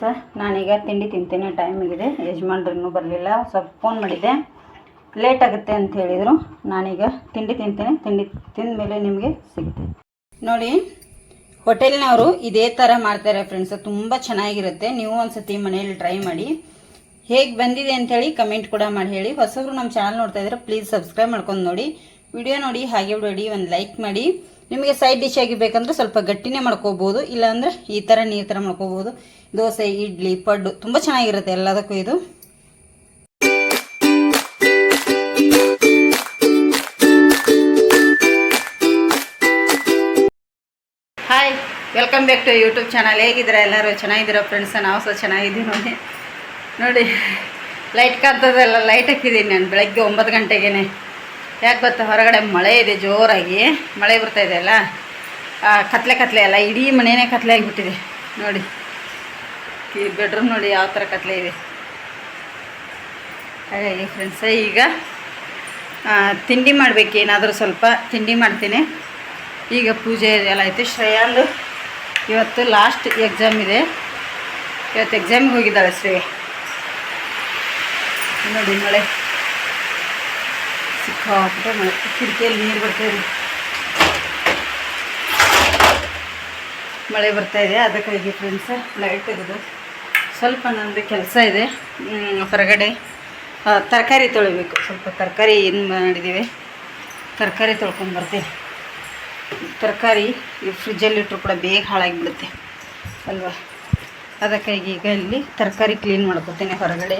Sir, ನಾನೀಗ ತಿಂಡಿ ತಿಂತೇನೆ time ಆಗಿದೆ. ಯಜಮಾನ್ರೂ ಬರಲಿಲ್ಲ. ಸ್ವಲ್ಪ ಫೋನ್ ಮಾಡಿದ್ದೆ. ಲೇಟ್ ಆಗುತ್ತೆ ಅಂತ ಹೇಳಿದರು. ನಾನೀಗ ತಿಂಡಿ ತಿಂತೇನೆ. ತಿಂಡಿ ತಿಂದ ಮೇಲೆ ನಿಮಗೆ ಸಿಗುತ್ತೆ. ನೋಡಿ, ಹೋಟೆಲ್ನವರು ಇದೇ ಥರ ಮಾಡ್ತಾರೆ ಫ್ರೆಂಡ್ಸ್ ತುಂಬ ಚೆನ್ನಾಗಿರುತ್ತೆ. ನೀವು ಒಂದ್ಸತಿ ಮನೆಯಲ್ಲಿ ಟ್ರೈ ಮಾಡಿ. ಹೇಗೆ ಬಂದಿದೆ ಅಂಥೇಳಿ ಕಮೆಂಟ್ ಕೂಡ ಮಾಡಿ ಹೇಳಿ. ಹೊಸಬ್ರು ನಮ್ಮ ಚಾನಲ್ ನೋಡ್ತಾ ಇದ್ರೆ ಪ್ಲೀಸ್ ಸಬ್ಸ್ಕ್ರೈಬ್ ಮಾಡ್ಕೊಂಡು ನೋಡಿ. ವಿಡಿಯೋ ನೋಡಿ, ಹಾಗೆ ಬಿಡಿ, ಒಂದು ಲೈಕ್ ಮಾಡಿ. ನಿಮಗೆ ಸೈಡ್ ಡಿಶ್ ಆಗಿ ಬೇಕಂದ್ರೆ ಸ್ವಲ್ಪ ಗಟ್ಟಿನೇ ಮಾಡ್ಕೋಬೋದು, ಇಲ್ಲಾಂದ್ರೆ ಈ ಥರ ನೀರು ಥರ ಮಾಡ್ಕೋಬೋದು. ದೋಸೆ, ಇಡ್ಲಿ, ಪಡ್ಡು ತುಂಬ ಚೆನ್ನಾಗಿರುತ್ತೆ ಎಲ್ಲದಕ್ಕೂ ಇದು. Hi welcome back to YouTube channel ಹೇಗಿದ್ದೀರಾ ಎಲ್ಲರೂ? ಚೆನ್ನಾಗಿದ್ದೀರಾ ಫ್ರೆಂಡ್ಸ್ ನಾವು ಸಹ ಚೆನ್ನಾಗಿದ್ದೀವಿ ನೋಡಿ. ನೋಡಿ ಲೈಟ್ ಕಾಣ್ತದೆಲ್ಲ ಲೈಟ್ ಹಾಕಿದ್ದೀನಿ ನಾನು. ಬೆಳಗ್ಗೆ ಒಂಬತ್ತು ಗಂಟೆಗೇ ಯಾಕೆ ಗೊತ್ತಾ? ಹೊರಗಡೆ ಮಳೆ ಇದೆ, ಜೋರಾಗಿ ಮಳೆ ಬರ್ತಾ ಇದೆ ಅಲ್ಲ? ಕತ್ಲೆ ಕತ್ಲೆ ಅಲ್ಲ, ಇಡೀ ಮನೆಯೇ ಕತ್ಲೆ ಆಗಿಬಿಟ್ಟಿದೆ. ನೋಡಿ, ಈ ಬೆಡ್ರೂಮ್ ನೋಡಿ ಯಾವ ಥರ ಕತ್ಲೆ ಇದೆ. ಹಾಗಾಗಿ ಫ್ರೆಂಡ್ಸ ಈಗ ತಿಂಡಿ ಮಾಡಬೇಕು, ಏನಾದರೂ ಸ್ವಲ್ಪ ತಿಂಡಿ ಮಾಡ್ತೀನಿ. ಈಗ ಪೂಜೆ ಎಲ್ಲ ಆಯಿತು. ಶ್ರೇಯಾಂದು ಇವತ್ತು ಲಾಸ್ಟ್ ಎಕ್ಸಾಮ್ ಇದೆ. ಇವತ್ತು ಎಕ್ಸಾಮಿಗೆ ಹೋಗಿದ್ದಾಳೆ ಶ್ರೇಯ. ನೋಡಿ ಮಳೆ. ಸಿಕ್ಕಾಪಟ್ಟೆ ಮಳೆ ಕಿಟಕಿಯಲ್ಲಿ ನೀರು ಬರ್ತಾ ಇದೆ. ಮಳೆ ಬರ್ತಾ ಇದೆ. ಅದಕ್ಕಾಗಿ ಫ್ರೆಂಡ್ಸ ಲೈಟ್ ತೆಗೆದು ಸ್ವಲ್ಪ ನಂದು ಕೆಲಸ ಇದೆ. ಹೊರಗಡೆ ತರಕಾರಿ ತೊಳಿಬೇಕು. ಸ್ವಲ್ಪ ತರಕಾರಿ ಏನು ಮಾಡಿದ್ದೀವಿ? ತರಕಾರಿ ತೊಳ್ಕೊಂಡು ಬರ್ತೀನಿ. ತರಕಾರಿ ಫ್ರಿಜ್ಜಲ್ಲಿ ಇಟ್ಟರು ಕೂಡ ಬೇಗ ಹಾಳಾಗಿಬಿಡುತ್ತೆ. ಅಲ್ವಾ? ಅದಕ್ಕಾಗಿ ಈಗ ಇಲ್ಲಿ ತರಕಾರಿ ಕ್ಲೀನ್ ಮಾಡ್ಕೊತೀನಿ ಹೊರಗಡೆ.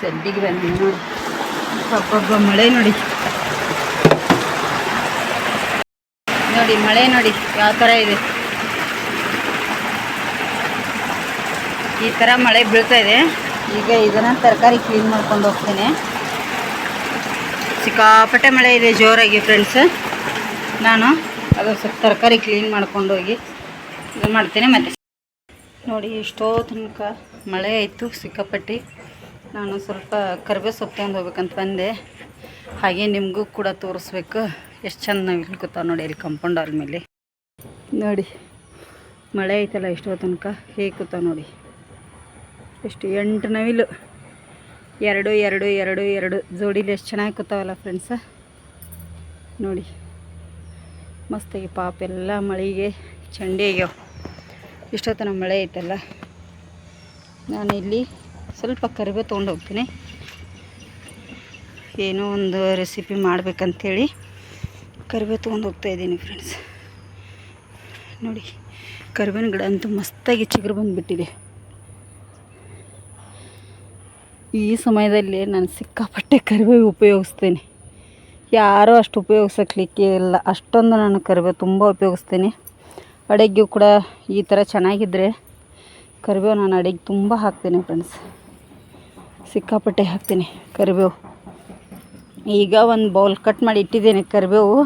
ಸಡ್ಡಿಗೆ ಬಂದು ಹಬ್ಬಬ್ಬ ಮಳೆ ನೋಡಿ. ನೋಡಿ, ಮಳೆ ನೋಡಿ, ಯಾವ ಥರ ಇದೆ. ಈ ಥರ ಮಳೆ ಬೀಳ್ತಾ ಇದೆ. ಈಗ ಇದನ್ನು ತರಕಾರಿ ಕ್ಲೀನ್ ಮಾಡ್ಕೊಂಡು ಹೋಗ್ತೇನೆ. ಸಿಕ್ಕಾಪಟ್ಟೆ ಮಳೆ ಇದೆ, ಜೋರಾಗಿ ಫ್ರೆಂಡ್ಸ್ ನಾನು ಅದು ಸ್ವಲ್ಪ ತರಕಾರಿ ಕ್ಲೀನ್ ಮಾಡ್ಕೊಂಡು ಹೋಗಿ ಇದು ಮಾಡ್ತೇನೆ ಮತ್ತೆ. ನೋಡಿ, ಎಷ್ಟೋ ತನಕ ಮಳೆ ಆಯಿತು, ಸಿಕ್ಕಾಪಟ್ಟಿ. ನಾನು ಸ್ವಲ್ಪ ಕರಿಬೇವು ಸೊಪ್ಪು ತೊಗೊಂಡು ಹೋಗ್ಬೇಕಂತ ಬಂದೆ. ಹಾಗೆ ನಿಮಗೂ ಕೂಡ ತೋರಿಸ್ಬೇಕು. ಎಷ್ಟು ಚಂದ ನಾವು ನೋಡಿ ಇಲ್ಲಿ ಕಂಪೌಂಡರ್ ಮೇಲೆ. ನೋಡಿ, ಮಳೆ ಐತಲ್ಲ ಎಷ್ಟೋ ತನಕ ಹೇಗೆ ನೋಡಿ. ಎಷ್ಟು ಎಂಟು ನವಿಲು. ಎರಡು ಎರಡು ಎರಡು ಎರಡು. ಜೋಡಿಲಿ ಎಷ್ಟು ಚೆನ್ನಾಗಿ ಕೂತಾವಲ್ಲ ಫ್ರೆಂಡ್ಸ ನೋಡಿ, ಮಸ್ತಾಗಿ ಪಾಪ ಎಲ್ಲ ಮಳೆಗೆ ಚಂಡಿ ಆಗ್ಯಾವ. ಇಷ್ಟೊತ್ತನ ಮಳೆ ಐತಲ್ಲ. ನಾನು ಇಲ್ಲಿ ಸ್ವಲ್ಪ ಕರಿಬೇವು ತೊಗೊಂಡು ಹೋಗ್ತೀನಿ. ಏನೋ ಒಂದು ರೆಸಿಪಿ ಮಾಡ್ಬೇಕಂತೇಳಿ ಕರಿಬೇವು ತೊಗೊಂಡು ಹೋಗ್ತಾ ಇದ್ದೀನಿ ಫ್ರೆಂಡ್ಸ್ ನೋಡಿ, ಕರಿಬೇವಿನ ಗಿಡ ಅಂತೂ ಮಸ್ತಾಗಿ ಚಿಗುರು ಬಂದುಬಿಟ್ಟಿದೆ. ಈ ಸಮಯದಲ್ಲಿ ನಾನು ಸಿಕ್ಕಾಪಟ್ಟೆ ಕರಿಬೇವು ಉಪಯೋಗಿಸ್ತೇನೆ. ಯಾರೂ ಅಷ್ಟು ಉಪಯೋಗಿಸಕ್ಲಿಕ್ಕೆ ಇಲ್ಲ. ಅಷ್ಟೊಂದು ನಾನು ಕರಿಬೇವು ತುಂಬ ಉಪಯೋಗಿಸ್ತೇನೆ. ಅಡುಗೆಯೂ ಕೂಡ ಈ ಥರ ಚೆನ್ನಾಗಿದ್ದರೆ ಕರಿಬೇವು ನಾನು ಅಡಿಗೆ ತುಂಬ ಹಾಕ್ತೀನಿ ಫ್ರೆಂಡ್ಸ್ ಸಿಕ್ಕಾಪಟ್ಟೆ ಹಾಕ್ತೀನಿ ಕರಿಬೇವು. ಈಗ ಒಂದು ಬೌಲ್ ಕಟ್ ಮಾಡಿ ಇಟ್ಟಿದ್ದೀನಿ ಕರಿಬೇವು.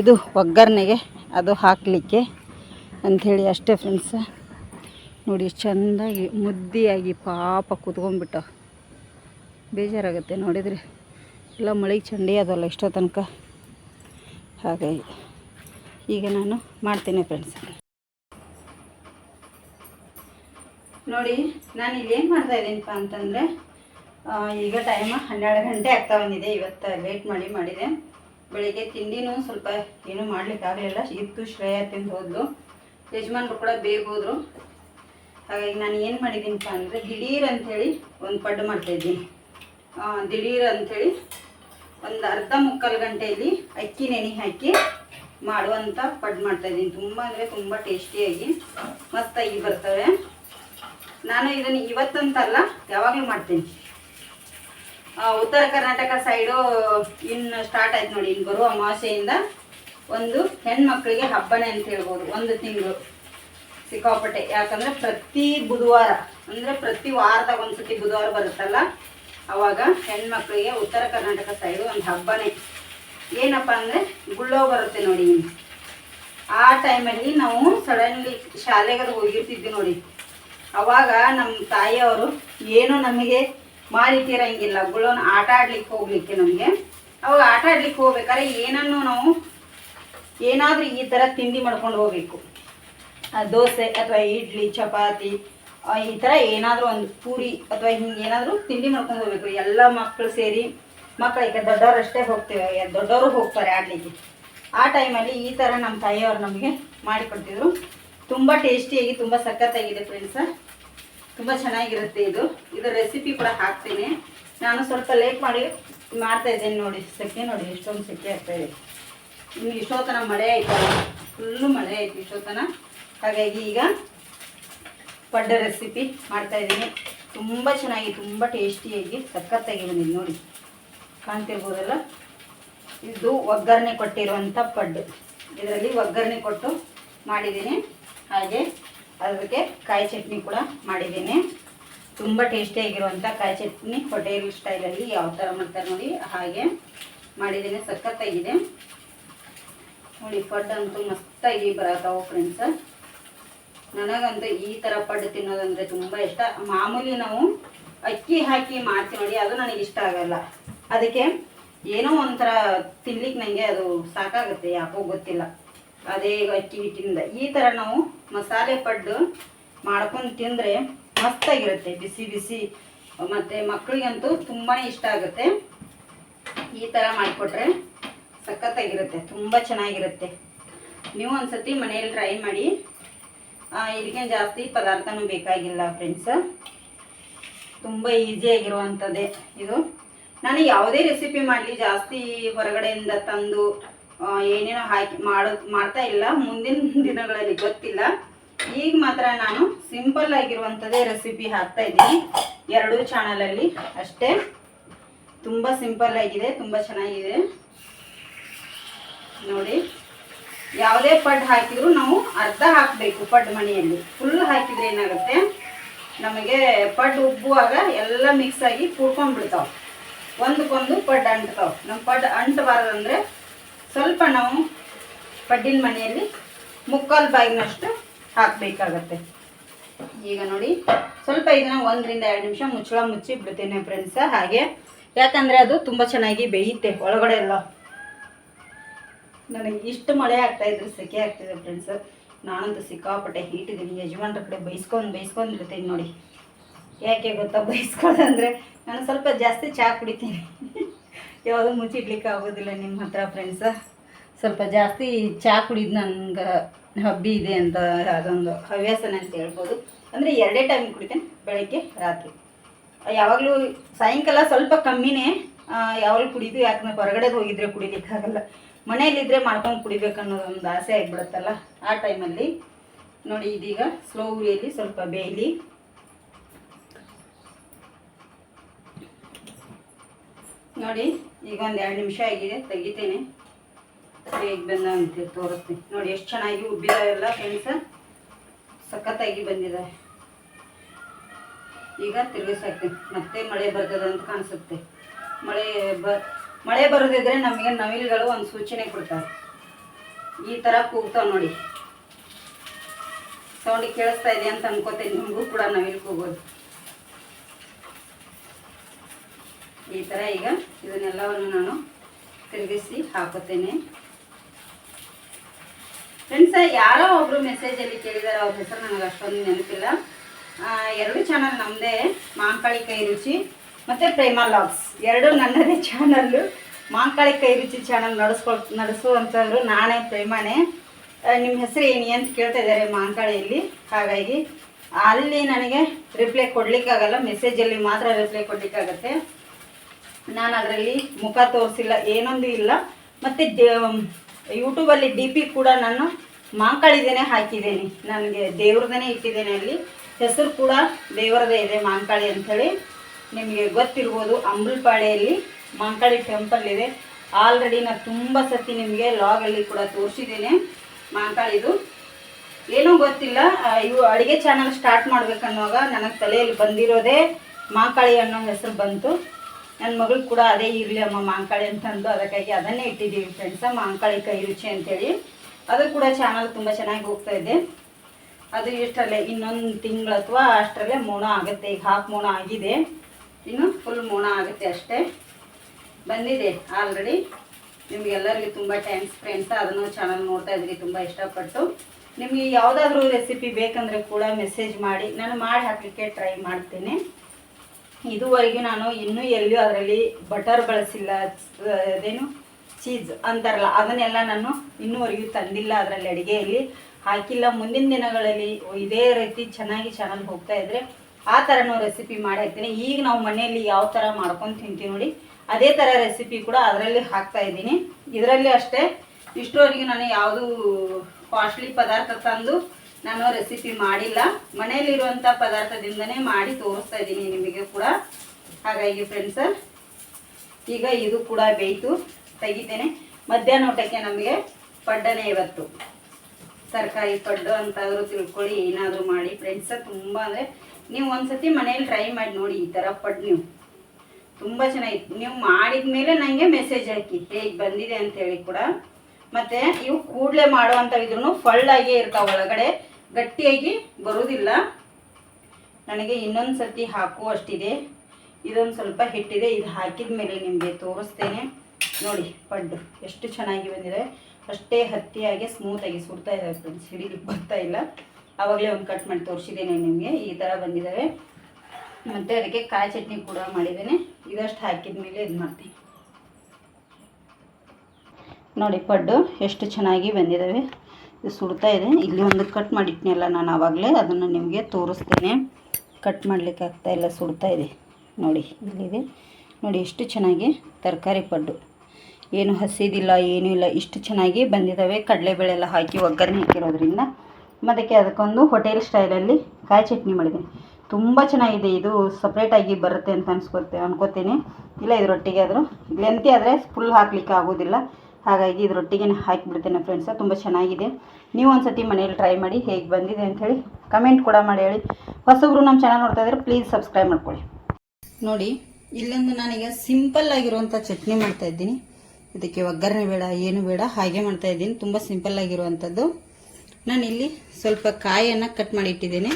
ಇದು ಒಗ್ಗರಣೆಗೆ ಅದು ಹಾಕಲಿಕ್ಕೆ ಅಂಥೇಳಿ ಅಷ್ಟೇ ಫ್ರೆಂಡ್ಸ ನೋಡಿ ಚೆಂದಾಗಿ ಮುದ್ದಿಯಾಗಿ ಪಾಪ ಕೂತ್ಕೊಂಡ್ಬಿಟ್ಟ. ಬೇಜಾರಾಗುತ್ತೆ ನೋಡಿದರೆ. ಎಲ್ಲ ಮಳೆಗೆ ಚಂಡಿ ಅದಲ್ಲ ಇಷ್ಟೋ ತನಕ. ಹಾಗಾಗಿ ಈಗ ನಾನು ಮಾಡ್ತೀನಿ ಫ್ರೆಂಡ್ಸ್ ನೋಡಿ, ನಾನು ಇಲ್ಲಿ ಏನು ಮಾಡ್ತಾ ಇದ್ದೀನಪ್ಪ ಅಂತಂದರೆ ಈಗ ಟೈಮ್ ಹನ್ನೆರಡು ಗಂಟೆ ಆಗ್ತಾ ಬಂದಿದೆ. ಇವತ್ತು ಲೇಟ್ ಮಾಡಿ ಮಾಡಿದೆ. ಬೆಳಿಗ್ಗೆ ತಿಂಡಿನೂ ಸ್ವಲ್ಪ ಏನೂ ಮಾಡಲಿಕ್ಕಾಗಲಿಲ್ಲ ಇತ್ತು ಶ್ರೇಯ ತಿಂದು ಹೋದ್ಲು. ಯಜಮಾನ್ರು ಕೂಡ ಬೇಗ ಹಾಗಾಗಿ ನಾನು ಏನು ಮಾಡಿದ್ದೀನಪ್ಪ ಅಂದರೆ, ದಿಢೀರ್ ಅಂಥೇಳಿ ಒಂದು ಪಡ್ಡು ಮಾಡ್ತಾಯಿದ್ದೀನಿ ದಿಢೀರ್ ಅಂಥೇಳಿ ಒಂದು ಅರ್ಧ ಮುಕ್ಕಾಲು ಗಂಟೆಯಲ್ಲಿ ಅಕ್ಕಿ ನೆನೆ ಹಾಕಿ ಮಾಡುವಂಥ ಪಡ್ಡು ಮಾಡ್ತಾಯಿದ್ದೀನಿ ತುಂಬ ಅಂದರೆ ತುಂಬ ಟೇಸ್ಟಿಯಾಗಿ ಮಸ್ತಾಗಿ ಬರ್ತವೆ. ನಾನು ಇದನ್ನು ಇವತ್ತಂತಲ್ಲ, ಯಾವಾಗಲೂ ಮಾಡ್ತೀನಿ. ಉತ್ತರ ಕರ್ನಾಟಕ ಸೈಡು ಇನ್ನು ಸ್ಟಾರ್ಟ್ ಆಯ್ತು ನೋಡಿ ಇನ್ನು ಬರುವ ಅಮಾವಾಸ್ಯೆಯಿಂದ ಒಂದು ಹೆಣ್ಮಕ್ಳಿಗೆ ಹಬ್ಬನೇ ಅಂತ ಹೇಳ್ಬೋದು, ಒಂದು ತಿಂಗಳು. ಸಿಕ್ಕಾಪಟ್ಟೆ. ಯಾಕಂದ್ರೆ ಪ್ರತಿ ಬುಧವಾರ, ಅಂದ್ರೆ ಪ್ರತಿ ವಾರದಾಗ ಒಂದ್ಸತಿ ಬುಧವಾರ ಬರುತ್ತಲ್ಲ, ಅವಾಗ ಹೆಣ್ಮಕ್ಳಿಗೆ ಉತ್ತರ ಕರ್ನಾಟಕ ಸೈಡು ಒಂದು ಹಬ್ಬನೇ. ಏನಪ್ಪ ಅಂದರೆ ಗುಳ್ಳೋ ಬರುತ್ತೆ ನೋಡಿ. ಆ ಟೈಮಲ್ಲಿ ನಾವು ಸಡನ್ಲಿ ಶಾಲೆಗೆ ಹೋಗಿರ್ತಿದ್ವಿ ನೋಡಿ. ಅವಾಗ ನಮ್ಮ ತಾಯಿಯವರು ಏನೂ ನಮಗೆ ಮಾಹಿತಿರಂಗಿಲ್ಲ ಗುಳ್ಳೋನ ಆಟ ಆಡ್ಲಿಕ್ಕೆ ಹೋಗ್ಲಿಕ್ಕೆ ನಮಗೆ. ಅವಾಗ ಆಟ ಆಡ್ಲಿಕ್ಕೆ ಹೋಗ್ಬೇಕಾದ್ರೆ ಏನನ್ನು ನಾವು ಏನಾದರೂ ಈ ಥರ ತಿಂಡಿ ಮಾಡ್ಕೊಂಡು ಹೋಗ್ಬೇಕು. ದೋಸೆ ಅಥವಾ ಇಡ್ಲಿ, ಚಪಾತಿ ಈ ಥರ ಏನಾದರೂ ಒಂದು ಪೂರಿ ಅಥವಾ ಹಿಂಗೆ ಏನಾದರೂ ತಿಂಡಿ ಮಾಡ್ಕೊಂಡು ಹೋಗ್ಬೇಕು. ಎಲ್ಲ ಮಕ್ಕಳು ಸೇರಿ ಮಕ್ಕಳಿಗೆ ದೊಡ್ಡವರಷ್ಟೇ ಹೋಗ್ತೇವೆ. ದೊಡ್ಡವರು ಹೋಗ್ತಾರೆ ಆಡಲಿಕ್ಕೆ. ಆ ಟೈಮಲ್ಲಿ ಈ ಥರ ನಮ್ಮ ತಾಯಿಯವರು ನಮಗೆ ಮಾಡಿಕೊಡ್ತಿದ್ರು ತುಂಬ ಟೇಸ್ಟಿಯಾಗಿ, ತುಂಬ ಸಖತ್ತಾಗಿದೆ ಫ್ರೆಂಡ್ಸ್ ತುಂಬ ಚೆನ್ನಾಗಿರುತ್ತೆ ಇದು. ಇದು ರೆಸಿಪಿ ಕೂಡ ಹಾಕ್ತೀನಿ. ನಾನು ಸ್ವಲ್ಪ ಲೇಟ್ ಮಾಡಿ ಮಾಡ್ತಾ ಇದ್ದೇನೆ ನೋಡಿ, ಸೆಕೆ ನೋಡಿ, ಎಷ್ಟೊಂದು ಸೆಕೆ ಆಗ್ತಾ ಇದೆ. ಇನ್ನು ಇಷ್ಟೋತನ ಮಳೆ ಆಯ್ತಲ್ಲ ಫುಲ್ಲು ಮಳೆ ಆಯ್ತು ಇಷ್ಟೋತನ ಹಾಗಾಗಿ ಈಗ ಪಡ್ಡ ರೆಸಿಪಿ ಮಾಡ್ತಾ ಇದ್ದೀನಿ. ತುಂಬ ಚೆನ್ನಾಗಿ, ತುಂಬ ಟೇಸ್ಟಿಯಾಗಿ ಸಖತ್ತಾಗಿ ಬಂದಿದೆ ನೋಡಿ. ಕಾಣ್ತಿರ್ಬೋದಲ್ಲ? ಇದು ಒಗ್ಗರಣೆ ಕೊಟ್ಟಿರುವಂಥ ಪಡ್ಡು. ಇದರಲ್ಲಿ ಒಗ್ಗರಣೆ ಕೊಟ್ಟು ಮಾಡಿದ್ದೀನಿ. ಹಾಗೆ ಅದಕ್ಕೆ ಕಾಯಿ ಚಟ್ನಿ ಕೂಡ ಮಾಡಿದ್ದೀನಿ. ತುಂಬ ಟೇಸ್ಟಿಯಾಗಿರುವಂಥ ಕಾಯಿ ಚಟ್ನಿ ಹೋಟೆಲ್ ಸ್ಟೈಲಲ್ಲಿ ಯಾವ ಥರ ಮಾಡ್ತಾರೆ ನೋಡಿ, ಹಾಗೆ ಮಾಡಿದ್ದೀನಿ, ಸಖತ್ತಾಗಿದೆ. ನೋಡಿ ಪಡ್ಡು ಅಂತೂ ಮಸ್ತಾಗಿ ಬರತ್ತಾವೆ ಫ್ರೆಂಡ್ಸ್ ನನಗಂತೂ ಈ ಥರ ಪಡ್ ತಿನ್ನೋದಂದರೆ ತುಂಬ ಇಷ್ಟ. ಮಾಮೂಲಿ ನಾವು ಅಕ್ಕಿ ಹಾಕಿ ಮಾಡ್ತೀವಿ ನೋಡಿ, ಅದು ನನಗೆ ಇಷ್ಟ ಆಗಲ್ಲ. ಅದಕ್ಕೆ ಏನೋ ಒಂಥರ ತಿನ್ಲಿಕ್ಕೆ ನನಗೆ ಅದು ಸಾಕಾಗುತ್ತೆ, ಯಾಕೋ ಗೊತ್ತಿಲ್ಲ. ಅದೇ ಅಕ್ಕಿ ಹಿಟ್ಟಿನಿಂದ. ಈ ಥರ ನಾವು ಮಸಾಲೆ ಪಡ್ಡು ಮಾಡ್ಕೊಂಡು ತಿಂದರೆ ಮಸ್ತಾಗಿರುತ್ತೆ, ಬಿಸಿ ಬಿಸಿ. ಮತ್ತು ಮಕ್ಕಳಿಗಂತೂ ತುಂಬಾ ಇಷ್ಟ ಆಗುತ್ತೆ. ಈ ಥರ ಮಾಡಿಕೊಟ್ರೆ ಸಖತ್ತಾಗಿರುತ್ತೆ, ತುಂಬ ಚೆನ್ನಾಗಿರುತ್ತೆ. ನೀವು ಒಂದ್ಸತಿ ಮನೆಯಲ್ಲಿ ಟ್ರೈ ಮಾಡಿ. ಇದಕ್ಕೆ ಜಾಸ್ತಿ ಪದಾರ್ಥನೂ ಬೇಕಾಗಿಲ್ಲ ಫ್ರೆಂಡ್ಸ್ ತುಂಬ ಈಸಿಯಾಗಿರುವಂಥದ್ದೇ ಇದು. ನಾನು ಯಾವುದೇ ರೆಸಿಪಿ ಮಾಡಲಿ ಜಾಸ್ತಿ ಹೊರಗಡೆಯಿಂದ ತಂದು ಏನೇನೋ ಹಾಕಿ ಮಾಡೋ, ಮಾಡ್ತಾ ಇಲ್ಲ. ಮುಂದಿನ ದಿನಗಳಲ್ಲಿ ಗೊತ್ತಿಲ್ಲ. ಈಗ ಮಾತ್ರ ನಾನು ಸಿಂಪಲ್ ಆಗಿರುವಂಥದ್ದೇ ರೆಸಿಪಿ ಹಾಕ್ತಾ ಇದ್ದೀನಿ. ಎರಡೂ ಚಾನಲಲ್ಲಿ ಅಷ್ಟೇ. ತುಂಬ ಸಿಂಪಲ್ ಆಗಿದೆ, ತುಂಬ ಚೆನ್ನಾಗಿದೆ. ನೋಡಿ, ಯಾವುದೇ ಪಡ್ ಹಾಕಿದ್ರು ನಾವು ಅರ್ಧ ಹಾಕಬೇಕು ಪಡ್ ಮಣಿಯಲ್ಲಿ. ಫುಲ್ ಹಾಕಿದ್ರೆ ಏನಾಗುತ್ತೆ? ನಮಗೆ ಪಡ್ ಉಬ್ಬುವಾಗ ಎಲ್ಲ ಮಿಕ್ಸ್ ಆಗಿ ಕೂಡ್ಕೊಂಡ್ಬಿಡ್ತಾವೆ. ಒಂದಕ್ಕೊಂದು ಪಡ್ ಅಂಟ್ತಾವೆ. ನಮ್ಮ ಪಡ್ ಅಂಟಬಾರ್ದಂದ್ರೆ ಸ್ವಲ್ಪ ನಾವು ಪಡ್ಡಿನ ಮನೆಯಲ್ಲಿ ಮುಕ್ಕಾಲು ಬಾಗಿನಷ್ಟು ಹಾಕಬೇಕಾಗತ್ತೆ. ಈಗ ನೋಡಿ, ಸ್ವಲ್ಪ ಇದನ್ನ ಒಂದರಿಂದ ಎರಡು ನಿಮಿಷ ಮುಚ್ಚಳ ಮುಚ್ಚಿ ಬಿಡ್ತೇನೆ ಫ್ರೆಂಡ್ಸ ಹಾಗೆ, ಯಾಕಂದರೆ ಅದು ತುಂಬ ಚೆನ್ನಾಗಿ ಬೇಯುತ್ತೆ ಒಳಗಡೆ ಎಲ್ಲ. ನನಗೆ ಇಷ್ಟು ಮಳೆ ಆಗ್ತಾ ಇದ್ರೆ ಸೆಕೆ ಆಗ್ತಿದೆ ಫ್ರೆಂಡ್ಸ್ ನಾನಂತೂ ಸಿಕ್ಕಾಪಟ್ಟೆ ಹೀಟ್ ಇದ್ದೀನಿ ಯಜಮಾನ್ರ ಕಡೆ ಬೈಸ್ಕೊಂಡು ಬೈಸ್ಕೊಂಡು ಇರ್ತೀನಿ ನೋಡಿ. ಯಾಕೆ ಗೊತ್ತಾ? ಬೈಸ್ಕೊಳ್ಳೋದಂದರೆ ನಾನು ಸ್ವಲ್ಪ ಜಾಸ್ತಿ ಚಹಾ ಕುಡಿತೀನಿ. ಯಾವುದು ಮುಚ್ಚಿಡ್ಲಿಕ್ಕೆ ಆಗೋದಿಲ್ಲ ನಿಮ್ಮ ಹತ್ರ ಫ್ರೆಂಡ್ಸ ಸ್ವಲ್ಪ ಜಾಸ್ತಿ ಚಹಾ ಕುಡಿದು ನನ್ಗೆ ಹಬ್ಬಿ ಇದೆ ಅಂತ ಅದೊಂದು ಹವ್ಯಾಸನ ಅಂತ ಹೇಳ್ಬೋದು. ಅಂದರೆ ಎರಡೇ ಟೈಮ್ ಕುಡಿತೇನೆ ಬೆಳಗ್ಗೆ, ರಾತ್ರಿ. ಯಾವಾಗಲೂ ಸಾಯಂಕಾಲ ಸ್ವಲ್ಪ ಕಮ್ಮಿನೇ ಯಾವಾಗಲೂ ಕುಡಿದು, ಯಾಕಂದ್ರೆ ಹೊರಗಡೆ ಹೋಗಿದ್ರೆ ಕುಡಿಲಿಕ್ಕಾಗಲ್ಲ ಮನೆಯಲ್ಲಿದ್ದರೆ ಮಾಡ್ಕೊಂಡು ಕುಡಿಬೇಕು ಅನ್ನೋದೊಂದು ಆಸೆ ಆಗಿಬಿಡುತ್ತಲ್ಲ ಆ ಟೈಮಲ್ಲಿ ನೋಡಿ, ಇದೀಗ ಸ್ಲೋ ಉರಿಯಲ್ಲಿ ಸ್ವಲ್ಪ ಬೇಯಲಿ. ನೋಡಿ ಈಗ ಒಂದು ಎರಡು ನಿಮಿಷ ಆಗಿದೆ, ತೆಗಿತೇನೆ. ಹೇಗೆ ಬಂದ ಅಂತ ತೋರಿಸ್ತೀನಿ. ನೋಡಿ, ಎಷ್ಟು ಚೆನ್ನಾಗಿ ಉಬ್ಬಿದಾವೆಲ್ಲ ಫ್ರೆಂಡ್ಸ ಸಖತ್ತಾಗಿ ಬಂದಿದೆ ಈಗ ತಿರುಗಿಸಾಕ್ತೀನಿ. ಮತ್ತೆ ಮಳೆ ಬರ್ತದ ಅಂತ ಕಾಣಿಸುತ್ತೆ. ಮಳೆ ಬ, ಮಳೆ ಬರೋದಿದ್ರೆ ನಮಗೆ ನವಿಲುಗಳು ಒಂದು ಸೂಚನೆ ಕೊಡ್ತಾರೆ. ಈ ಥರ ಕೂಗ್ತಾವೆ ನೋಡಿ. ಸೌಂಡಿಗೆ ಕೇಳಿಸ್ತಾ ಇದೆ ಅಂತ ಅನ್ಕೋತೀನಿ. ನಿಮಗೂ ಕೂಡ ನವಿಲು ಕೂಗೋದು. ಈ ಥರ ಈಗ ಇದನ್ನೆಲ್ಲವನ್ನು ನಾನು ತಿರುಗಿಸಿ ಹಾಕುತ್ತೇನೆ. ಫ್ರೆಂಡ್ಸ ಯಾರೋ ಒಬ್ರು ಮೆಸೇಜಲ್ಲಿ ಕೇಳಿದಾರೆ, ಅವ್ರ ಹೆಸರು ನನಗೆ ಅಷ್ಟೊಂದು ನೆನಪಿಲ್ಲ. ಎರಡು ಚಾನಲ್ ನಮ್ಮದೇ ಮಾಂಕಾಳಿ ಕೈ ರುಚಿ ಮತ್ತು ಪ್ರೇಮ ಲಾಗ್ಸ್ ಎರಡು ನನ್ನದೇ ಚಾನಲ್ಲು ಮಾಂಕಾಳಿ ಕೈ ರುಚಿ ಚಾನಲ್ ನಡೆಸ್ಕೊಳ್, ನಡೆಸುವಂಥವ್ರು ನಾನೇ, ಪ್ರೇಮನೇ. ನಿಮ್ಮ ಹೆಸರು ಏನು ಅಂತ ಕೇಳ್ತಾ ಇದ್ದಾರೆ ಮಾಂಕಾಳಿಯಲ್ಲಿ. ಹಾಗಾಗಿ ಅಲ್ಲಿ ನನಗೆ ರಿಪ್ಲೈ ಕೊಡಲಿಕ್ಕಾಗಲ್ಲ ಮೆಸೇಜಲ್ಲಿ ಮಾತ್ರ ರಿಪ್ಲೈ ಕೊಡಲಿಕ್ಕಾಗತ್ತೆ. ನಾನು ಅದರಲ್ಲಿ ಮುಖ ತೋರಿಸಿಲ್ಲ, ಏನೊಂದು ಇಲ್ಲ. ಮತ್ತು ಯೂಟ್ಯೂಬಲ್ಲಿ ಡಿ ಪಿ ಕೂಡ ನಾನು ಮಾಂಕಾಳಿದೇನೆ ಹಾಕಿದ್ದೇನೆ. ನನಗೆ ದೇವ್ರದೇ ಇಟ್ಟಿದ್ದೇನೆ ಅಲ್ಲಿ. ಹೆಸರು ಕೂಡ ದೇವರದೇ ಇದೆ ಮಾಂಕಾಳಿ ಅಂಥೇಳಿ. ನಿಮಗೆ ಗೊತ್ತಿರ್ಬೋದು, ಅಂಬಲ್ಪಾಳೆಯಲ್ಲಿ ಮಾಂಕಾಳಿ ಟೆಂಪಲ್ ಇದೆ. ಆಲ್ರೆಡಿ ನಾನು ತುಂಬ ಸತಿ ನಿಮಗೆ ಲಾಗಲ್ಲಿ ಕೂಡ ತೋರಿಸಿದ್ದೇನೆ ಮಾಂಕಾಳಿದು. ಏನೂ ಗೊತ್ತಿಲ್ಲ ಇವು ಅಡುಗೆ ಚಾನಲ್ ಸ್ಟಾರ್ಟ್ ಮಾಡ್ಬೇಕನ್ನುವಾಗ ನನಗೆ ತಲೆಯಲ್ಲಿ ಬಂದಿರೋದೇ ಮಾಂಕಾಳಿ ಅನ್ನೋ ಹೆಸರು ಬಂತು. ನನ್ನ ಮಗಳು ಕೂಡ ಅದೇ ಇರಲಿ ಅಮ್ಮ, ಮಾಂಕಾಳಿ ಅಂತಂದು ಅದಕ್ಕಾಗಿ ಅದನ್ನೇ ಇಟ್ಟಿದ್ದೀವಿ ಫ್ರೆಂಡ್ಸ ಮಾಂಕಾಳಿ ಕೈ ರುಚಿ ಅಂತೇಳಿ. ಅದು ಕೂಡ ಚಾನಲ್ ತುಂಬ ಚೆನ್ನಾಗಿ ಹೋಗ್ತಾ ಇದೆ. ಅದು ಇಷ್ಟರಲ್ಲೇ ಇನ್ನೊಂದು ತಿಂಗಳು ಅಥವಾ ಅಷ್ಟರಲ್ಲೇ ಮೋಣ ಆಗುತ್ತೆ, ಈಗ ಹಾಫ್ ಮೋಣ ಆಗಿದೆ. ಇನ್ನು ಫುಲ್ ಮೋಣ ಆಗುತ್ತೆ ಅಷ್ಟೇ. ಬಂದಿದೆ ಆಲ್ರೆಡಿ ನಿಮಗೆಲ್ಲರಿಗೂ ತುಂಬ ಥ್ಯಾಂಕ್ಸ್ ಫ್ರೆಂಡ್ಸ್ ಅದನ್ನು ಚಾನಲ್ ನೋಡ್ತಾ ಇದ್ರಿ, ತುಂಬ ಇಷ್ಟಪಟ್ಟು. ನಿಮಗೆ ಯಾವುದಾದ್ರೂ ರೆಸಿಪಿ ಬೇಕಂದರೆ ಕೂಡ ಮೆಸೇಜ್ ಮಾಡಿ, ನಾನು ಮಾಡಿ ಹಾಕಲಿಕ್ಕೆ ಟ್ರೈ ಮಾಡ್ತೇನೆ. ಇದುವರೆಗೂ ನಾನು ಇನ್ನೂ ಎಲ್ಲಿಯೂ ಅದರಲ್ಲಿ ಬಟರ್ ಬಳಸಿಲ್ಲ. ಅದೇನು? ಚೀಸ್ ಅಂತಾರಲ್ಲ, ಅದನ್ನೆಲ್ಲ ನಾನು ಇನ್ನೂವರೆಗೂ ತಂದಿಲ್ಲ ಅದರಲ್ಲಿ ಅಡುಗೆಯಲ್ಲಿ. ಹಾಕಿಲ್ಲ. ಮುಂದಿನ ದಿನಗಳಲ್ಲಿ ಇದೇ ರೀತಿ ಚೆನ್ನಾಗಿ ಚೆನ್ನಾಗಿ ಹೋಗ್ತಾ ಇದ್ರೆ ಆ ಥರನೂ ರೆಸಿಪಿ ಮಾಡಿ ಈಗ ನಾವು ಮನೆಯಲ್ಲಿ ಯಾವ ಥರ ಮಾಡ್ಕೊಂಡು ತಿಂತೀವಿ ನೋಡಿ, ಅದೇ ಥರ ರೆಸಿಪಿ ಕೂಡ ಅದರಲ್ಲಿ ಹಾಕ್ತಾ ಇದ್ದೀನಿ. ಇದರಲ್ಲಿ ಅಷ್ಟೇ. ಇಷ್ಟೋರಿಗೆ ನಾನು ಯಾವುದು ಕಾಸ್ಟ್ಲಿ ಪದಾರ್ಥ ತಂದು ನಾನು ರೆಸಿಪಿ ಮಾಡಿಲ್ಲ. ಮನೆಯಲ್ಲಿರುವಂಥ ಪದಾರ್ಥದಿಂದನೇ ಮಾಡಿ ತೋರಿಸ್ತಾ ಇದ್ದೀನಿ ನಿಮಗೆ ಕೂಡ. ಹಾಗಾಗಿ ಫ್ರೆಂಡ್ಸ್ ಈಗ ಇದು ಕೂಡ ಬೇಯಿತು. ತೆಗಿತೇನೆ. ಮಧ್ಯಾಹ್ನ ಊಟಕ್ಕೆ ನಮಗೆ ಪಡ್ಡನೆ ಇವತ್ತು. ತರಕಾರಿ ಪಡ್ಡು ಅಂತಾದರೂ ತಿಳ್ಕೊಳ್ಳಿ, ಏನಾದರೂ ಮಾಡಿ. ಫ್ರೆಂಡ್ಸ ತುಂಬ ಅಂದರೆ ನೀವು ಒಂದ್ಸತಿ ಮನೇಲಿ ಟ್ರೈ ಮಾಡಿ ನೋಡಿ, ಈ ಥರ ಪಡ್ ನೀವು. ತುಂಬ ಚೆನ್ನಾಗಿತ್ತು. ನೀವು ಮಾಡಿದ ಮೇಲೆ ನನಗೆ ಮೆಸೇಜ್ ಹಾಕಿ. ಹೇಗೆ ಬಂದಿದೆ ಅಂತ ಹೇಳಿ ಕೂಡ. ಮತ್ತೆ ಇವು ಕೂಡಲೇ ಮಾಡುವಂಥವಿದ್ರು ಫಳ್ಳಾಗೇ ಇರ್ತಾವೆ ಒಳಗಡೆ. ಗಟ್ಟಿಯಾಗಿ ಬರುವುದಿಲ್ಲ. ನನಗೆ ಇನ್ನೊಂದು ಸರ್ತಿ ಹಾಕುವಷ್ಟಿದೆ ಇದೊಂದು ಸ್ವಲ್ಪ ಹಿಟ್ಟಿದೆ, ಇದು ಹಾಕಿದ ಮೇಲೆ ನಿಮಗೆ ತೋರಿಸ್ತೇನೆ. ನೋಡಿ, ಪಡ್ಡು, ಎಷ್ಟು ಚೆನ್ನಾಗಿ ಬಂದಿದೆ. ಅಷ್ಟೇ ಹತ್ತಿಯಾಗಿ ಸ್ಮೂತಾಗಿ ಸುಡ್ತಾ ಇದೆ ಫ್ರೆಂಡ್ಸ್ ಹಿಡಿಲಿಕ್ಕೆ ಬರ್ತಾ ಇಲ್ಲ. ಆವಾಗಲೇ ಒಂದು ಕಟ್ ಮಾಡಿ ತೋರಿಸಿದ್ದೇನೆ ನಿಮಗೆ. ಈ ಥರ ಬಂದಿದ್ದಾವೆ ಮತ್ತು ಅದಕ್ಕೆ ಕಾಯಿ ಚಟ್ನಿ ಕೂಡ ಮಾಡಿದ್ದೇನೆ. ಇದಷ್ಟು ಹಾಕಿದ ಮೇಲೆ ಇದು ಮಾಡ್ತೀನಿ. ನೋಡಿ, ಪಡ್ಡು, ಎಷ್ಟು ಚೆನ್ನಾಗಿ ಬಂದಿದ್ದಾವೆ ಸುಡ್ತಾ ಇದೆ. ಇಲ್ಲಿ ಒಂದು ಕಟ್ ಮಾಡಿಟ್ನಲ್ಲ ನಾನು ಆವಾಗಲೇ. ಅದನ್ನು ನಿಮಗೆ ತೋರಿಸ್ತೇನೆ. ಕಟ್ ಮಾಡಲಿಕ್ಕೆ ಇಲ್ಲ, ಸುಡ್ತಾ ಇದೆ. ನೋಡಿ, ಇಲ್ಲಿದೆ. ನೋಡಿ, ಎಷ್ಟು ಚೆನ್ನಾಗಿ ತರಕಾರಿ ಪಡ್ಡು. ಏನು ಹಸಿದಿಲ್ಲ, ಏನೂ ಇಲ್ಲ. ಇಷ್ಟು ಚೆನ್ನಾಗಿ ಬಂದಿದ್ದಾವೆ ಕಡಲೆಬೇಳೆ ಎಲ್ಲ ಹಾಕಿ ಒಗ್ಗರಣೆ ಹಾಕಿರೋದ್ರಿಂದ. ಅದಕ್ಕೆ ಅದಕ್ಕೊಂದು ಹೋಟೆಲ್ ಸ್ಟೈಲಲ್ಲಿ ಕಾಯಿ ಚಟ್ನಿ ಮಾಡಿದ್ದೀನಿ ತುಂಬ ಚೆನ್ನಾಗಿದೆ. ಇದು ಸಪ್ರೇಟಾಗಿ ಬರುತ್ತೆ ಅಂತ ಅನ್ಸ್ಕೊತೆ ಅನ್ಕೋತೀನಿ. ಇಲ್ಲ, ಇದರೊಟ್ಟಿಗೆ ಆದರೂ. ಲೆಂತಿ ಆದರೆ ಫುಲ್ ಹಾಕ್ಲಿಕ್ಕೆ ಆಗೋದಿಲ್ಲ. ಹಾಗಾಗಿ ಇದರೊಟ್ಟಿಗೆ ಹಾಕಿಬಿಡ್ತೇನೆ ಫ್ರೆಂಡ್ಸ ತುಂಬ ಚೆನ್ನಾಗಿದೆ. ನೀವು ಒಂದು ಸತಿ ಮನೇಲಿ ಟ್ರೈ ಮಾಡಿ ಹೇಗೆ ಬಂದಿದೆ ಅಂಥೇಳಿ ಕಮೆಂಟ್ ಕೂಡ ಮಾಡಿ ಹೇಳಿ. ಹೊಸಬ್ರು ನಮ್ಮ ಚಾನಲ್ ನೋಡ್ತಾ ಇದ್ರೆ ಪ್ಲೀಸ್ ಸಬ್ಸ್ಕ್ರೈಬ್ ಮಾಡ್ಕೊಳ್ಳಿ. ನೋಡಿ, ಇಲ್ಲೊಂದು ನಾನೀಗ ಸಿಂಪಲ್ ಆಗಿರುವಂಥ ಚಟ್ನಿ ಮಾಡ್ತಾ ಇದ್ದೀನಿ. ಇದಕ್ಕೆ ಒಗ್ಗರಣೆ ಬೇಡ, ಏನು ಬೇಡ, ಹಾಗೆ ಮಾಡ್ತಾ ಇದ್ದೀನಿ. ತುಂಬ ಸಿಂಪಲ್ ಆಗಿರುವಂಥದ್ದು ನಾನಿಲ್ಲಿ ಸ್ವಲ್ಪ ಕಾಯಿಯನ್ನು ಕಟ್ ಮಾಡಿ ಇಟ್ಟಿದ್ದೀನಿ.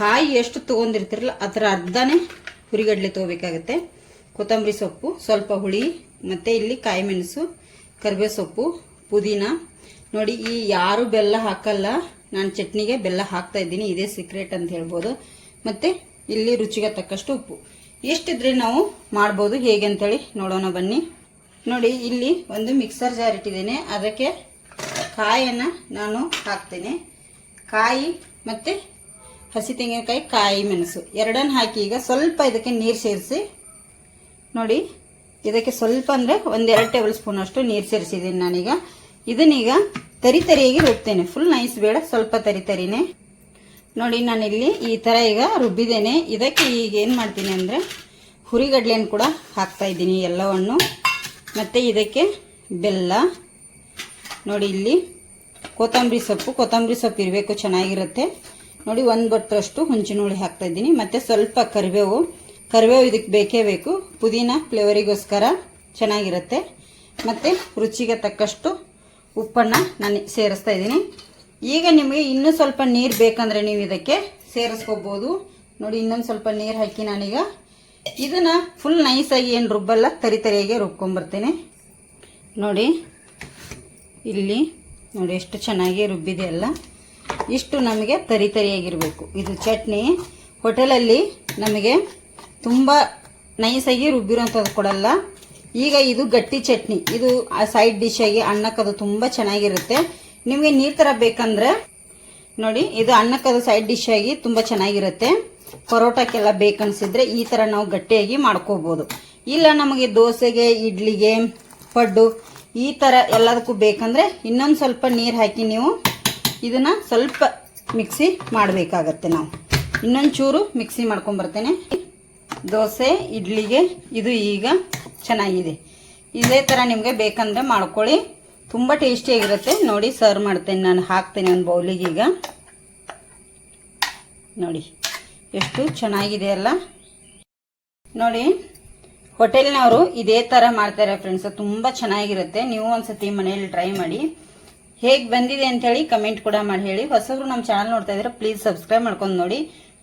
ಕಾಯಿ ಎಷ್ಟು ತೊಗೊಂಡಿರ್ತಿರಲ್ಲ ಅದರ ಅರ್ಧನೇ ಹುರಿಗಡಲೆ ತೊಗೋಬೇಕಾಗತ್ತೆ. ಕೊತ್ತಂಬರಿ ಸೊಪ್ಪು, ಸ್ವಲ್ಪ ಹುಳಿ, ಮತ್ತು ಇಲ್ಲಿ ಕಾಯಿ ಮೆಣಸು ಕರಿಬೇವು ಸೊಪ್ಪು, ಪುದೀನ. ನೋಡಿ, ಈ ಯಾರು ಬೆಲ್ಲ ಹಾಕಲ್ಲ, ನಾನು ಚಟ್ನಿಗೆ ಬೆಲ್ಲ ಹಾಕ್ತಾ ಇದ್ದೀನಿ, ಇದೇ ಸೀಕ್ರೆಟ್ ಅಂತ ಹೇಳ್ಬೋದು. ಮತ್ತು ಇಲ್ಲಿ ರುಚಿಗೆ ತಕ್ಕಷ್ಟು ಉಪ್ಪು. ಎಷ್ಟಿದ್ರೆ ನಾವು ಮಾಡ್ಬೋದು, ಹೇಗೆ ಅಂತೇಳಿ ನೋಡೋಣ ಬನ್ನಿ. ನೋಡಿ, ಇಲ್ಲಿ ಒಂದು ಮಿಕ್ಸರ್ ಜಾರ್ ಇಟ್ಟಿದ್ದೇನೆ. ಅದಕ್ಕೆ ಕಾಯನ್ನು ನಾನು ಹಾಕ್ತೇನೆ. ಕಾಯಿ ಮತ್ತು ಹಸಿ ತೆಂಗಿನಕಾಯಿ, ಕಾಯಿ ಮೆಣಸು. ಎರಡನ್ನು ಹಾಕಿ ಈಗ ಸ್ವಲ್ಪ ಇದಕ್ಕೆ ನೀರು ಸೇರಿಸಿ. ನೋಡಿ ಇದಕ್ಕೆ ಸ್ವಲ್ಪ ಅಂದರೆ ಒಂದೆರಡು ಟೇಬಲ್ ಸ್ಪೂನ್ ಅಷ್ಟು ನೀರು ಸೇರಿಸಿದ್ದೀನಿ ನಾನೀಗ. ಇದನ್ನೀಗ ತರಿ ತರಿಯಾಗಿ ರುಬ್ತೇನೆ. ಫುಲ್ ನೈಸ್ ಬೇಡ, ಸ್ವಲ್ಪ ತರಿ ತರಿನೇ. ನೋಡಿ, ನಾನಿಲ್ಲಿ ಈ ಥರ ಈಗ ರುಬ್ಬಿದ್ದೇನೆ. ಇದಕ್ಕೆ ಈಗ ಏನು ಮಾಡ್ತೀನಿ ಅಂದರೆ ಹುರಿಗಡ್ಲೆಯನ್ನು ಕೂಡ ಹಾಕ್ತಾ ಇದ್ದೀನಿ ಎಲ್ಲವನ್ನು. ಮತ್ತು ಇದಕ್ಕೆ ಬೆಲ್ಲ. ನೋಡಿ, ಇಲ್ಲಿ ಕೊತ್ತಂಬರಿ ಸೊಪ್ಪು. ಕೊತ್ತಂಬರಿ ಸೊಪ್ಪು ಇರಬೇಕು, ಚೆನ್ನಾಗಿರುತ್ತೆ. ನೋಡಿ, ಒಂದು ಬಟ್ಟರಷ್ಟು ಹುಂಚಿನೋಳಿ ಹಾಕ್ತಾ ಇದ್ದೀನಿ. ಮತ್ತು ಸ್ವಲ್ಪ ಕರಿಬೇವು. ಕರಿಬೇವು ಇದಕ್ಕೆ ಬೇಕೇ ಬೇಕು. ಪುದೀನ ಫ್ಲೇವರಿಗೋಸ್ಕರ ಚೆನ್ನಾಗಿರುತ್ತೆ. ಮತ್ತು ರುಚಿಗೆ ತಕ್ಕಷ್ಟು ಉಪ್ಪನ್ನು ನಾನು ಸೇರಿಸ್ತಾ ಇದ್ದೀನಿ. ಈಗ ನಿಮಗೆ ಇನ್ನೂ ಸ್ವಲ್ಪ ನೀರು ಬೇಕಂದರೆ ನೀವು ಇದಕ್ಕೆ ಸೇರಿಸ್ಕೋಬೋದು. ನೋಡಿ, ಇನ್ನೊಂದು ಸ್ವಲ್ಪ ನೀರು ಹಾಕಿ ನಾನೀಗ ಇದನ್ನು ಫುಲ್ ನೈಸಾಗಿ ಏನು ರುಬ್ಬಲ್ಲ, ತರಿ ತರಿಯಾಗೆ ರುಬ್ಕೊಂಬರ್ತೀನಿ ನೋಡಿ, ಇಲ್ಲಿ ನೋಡಿ ಎಷ್ಟು ಚೆನ್ನಾಗಿ ರುಬ್ಬಿದೆ ಅಲ್ಲ. ಇಷ್ಟು ನಮಗೆ ತರಿ ತರಿಯಾಗಿರಬೇಕು. ಇದು ಚಟ್ನಿ. ಹೋಟೆಲಲ್ಲಿ ನಮಗೆ ತುಂಬ ನೈಸಾಗಿ ರುಬ್ಬಿರೋಂಥದ್ದು ಕೊಡಲ್ಲ. ಈಗ ಇದು ಗಟ್ಟಿ ಚಟ್ನಿ. ಇದು ಸೈಡ್ ಡಿಶ್ ಆಗಿ ಅನ್ನಕ್ಕದು ತುಂಬ ಚೆನ್ನಾಗಿರುತ್ತೆ. ನಿಮಗೆ ನೀರು ಥರ ಬೇಕಂದ್ರೆ, ನೋಡಿ, ಇದು ಅನ್ನಕ್ಕದು ಸೈಡ್ ಡಿಶ್ ಆಗಿ ತುಂಬ ಚೆನ್ನಾಗಿರುತ್ತೆ. ಪರೋಟಕ್ಕೆಲ್ಲ ಬೇಕನ್ಸಿದ್ರೆ ಈ ಥರ ನಾವು ಗಟ್ಟಿಯಾಗಿ ಮಾಡ್ಕೋಬೋದು. ಇಲ್ಲ ನಮಗೆ ದೋಸೆಗೆ, ಇಡ್ಲಿಗೆ, ಪಡ್ಡು, ಈ ಥರ ಎಲ್ಲದಕ್ಕೂ ಬೇಕಂದರೆ ಇನ್ನೊಂದು ಸ್ವಲ್ಪ ನೀರು ಹಾಕಿ ನೀವು ಇದನ್ನು ಸ್ವಲ್ಪ ಮಿಕ್ಸಿ ಮಾಡಬೇಕಾಗತ್ತೆ ನಾವು. ಇನ್ನೊಂದು ಚೂರು ಮಿಕ್ಸಿ ಮಾಡ್ಕೊಂಬರ್ತೇನೆ ದೋಸೆ, ಇಡ್ಲಿಗೆ ಇದು ಈಗ ಚೆನ್ನಾಗಿದೆ. ಇದೇ ಥರ ನಿಮಗೆ ಬೇಕಂದರೆ ಮಾಡ್ಕೊಳ್ಳಿ. ತುಂಬ ಟೇಸ್ಟಿಯಾಗಿರುತ್ತೆ ನೋಡಿ ಸರ್ವ್ ಮಾಡ್ತೇನೆ ನಾನು. ಹಾಕ್ತೇನೆ ಒಂದು ಬೌಲಿಗೆ ಈಗ. ನೋಡಿ, ಎಷ್ಟು ಚೆನ್ನಾಗಿದೆ ಅಲ್ಲ. ನೋಡಿ, ಹೋಟೆಲ್ನವರು ಇದೇ ಥರ ಮಾಡ್ತಾರೆ ಫ್ರೆಂಡ್ಸ್ ತುಂಬ ಚೆನ್ನಾಗಿರುತ್ತೆ. ನೀವು ಒಂದ್ಸತಿ ಮನೆಯಲ್ಲಿ ಟ್ರೈ ಮಾಡಿ. ಹೇಗೆ ಬಂದಿದೆ ಅಂತೇಳಿ ಕಮೆಂಟ್ ಕೂಡ ಮಾಡಿ ಹೇಳಿ. ಹೊಸಬ್ರು ನಮ್ಮ ಚಾನಲ್ ನೋಡ್ತಾ ಇದ್ರೆ ಪ್ಲೀಸ್ ಸಬ್ಸ್ಕ್ರೈಬ್ ಮಾಡ್ಕೊಂಡು ನೋಡಿ.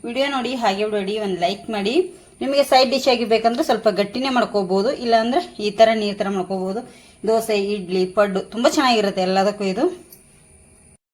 ವಿಡಿಯೋ ನೋಡಿ, ಹಾಗೆ ಬಿಡಿ, ಒಂದು ಲೈಕ್ ಮಾಡಿ. ನಿಮಗೆ ಸೈಡ್ ಡಿಶ್ ಆಗಿ ಬೇಕಂದ್ರೆ ಸ್ವಲ್ಪ ಗಟ್ಟಿನೇ ಮಾಡ್ಕೋಬಹುದು ಇಲ್ಲಾಂದ್ರೆ ಈ ಥರ ನೀರು ಥರ ಮಾಡ್ಕೋಬಹುದು ದೋಸೆ, ಇಡ್ಲಿ, ಪಡ್ಡು, ತುಂಬ ಚೆನ್ನಾಗಿರುತ್ತೆ ಎಲ್ಲದಕ್ಕೂ ಇದು.